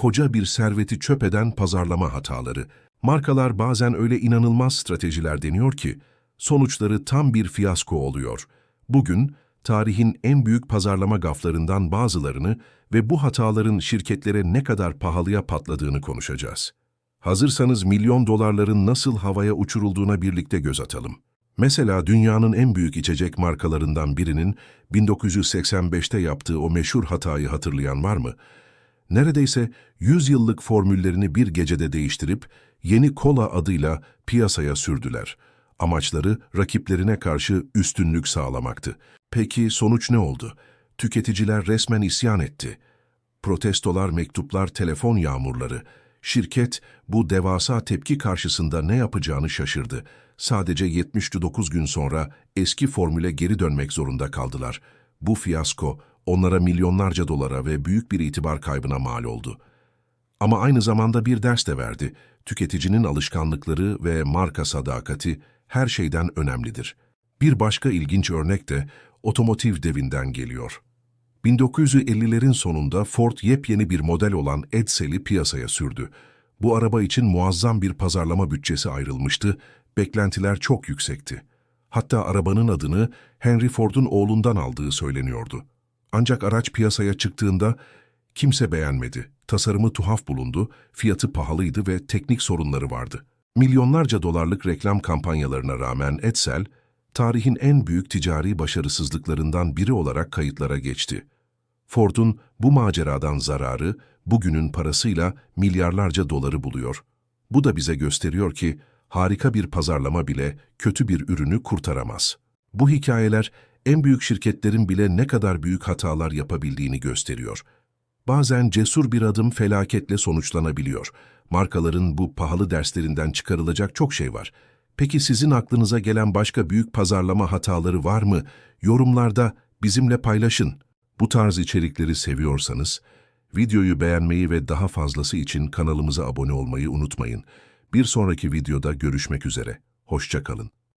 koca bir serveti çöp eden pazarlama hataları. Markalar bazen öyle inanılmaz stratejiler deniyor ki, sonuçları tam bir fiyasko oluyor. Bugün, tarihin en büyük pazarlama gaflarından bazılarını ve bu hataların şirketlere ne kadar pahalıya patladığını konuşacağız. Hazırsanız milyon dolarların nasıl havaya uçurulduğuna birlikte göz atalım. Mesela dünyanın en büyük içecek markalarından birinin 1985'te yaptığı o meşhur hatayı hatırlayan var mı? Neredeyse 100 yıllık formüllerini bir gecede değiştirip yeni kola adıyla piyasaya sürdüler. Amaçları rakiplerine karşı üstünlük sağlamaktı. Peki sonuç ne oldu? Tüketiciler resmen isyan etti. Protestolar, mektuplar, telefon yağmurları. Şirket bu devasa tepki karşısında ne yapacağını şaşırdı. Sadece 79 gün sonra eski formüle geri dönmek zorunda kaldılar. Bu fiyasko onlara milyonlarca dolara ve büyük bir itibar kaybına mal oldu. Ama aynı zamanda bir ders de verdi. Tüketicinin alışkanlıkları ve marka sadakati her şeyden önemlidir. Bir başka ilginç örnek de otomotiv devinden geliyor. 1950'lerin sonunda Ford yepyeni bir model olan Edsel'i piyasaya sürdü. Bu araba için muazzam bir pazarlama bütçesi ayrılmıştı, beklentiler çok yüksekti. Hatta arabanın adını Henry Ford'un oğlundan aldığı söyleniyordu. Ancak araç piyasaya çıktığında kimse beğenmedi. Tasarımı tuhaf bulundu, fiyatı pahalıydı ve teknik sorunları vardı. Milyonlarca dolarlık reklam kampanyalarına rağmen Edsel, tarihin en büyük ticari başarısızlıklarından biri olarak kayıtlara geçti. Ford'un bu maceradan zararı bugünün parasıyla milyarlarca doları buluyor. Bu da bize gösteriyor ki harika bir pazarlama bile kötü bir ürünü kurtaramaz. Bu hikayeler en büyük şirketlerin bile ne kadar büyük hatalar yapabildiğini gösteriyor. Bazen cesur bir adım felaketle sonuçlanabiliyor. Markaların bu pahalı derslerinden çıkarılacak çok şey var. Peki sizin aklınıza gelen başka büyük pazarlama hataları var mı? Yorumlarda bizimle paylaşın. Bu tarz içerikleri seviyorsanız, videoyu beğenmeyi ve daha fazlası için kanalımıza abone olmayı unutmayın. Bir sonraki videoda görüşmek üzere. Hoşça kalın.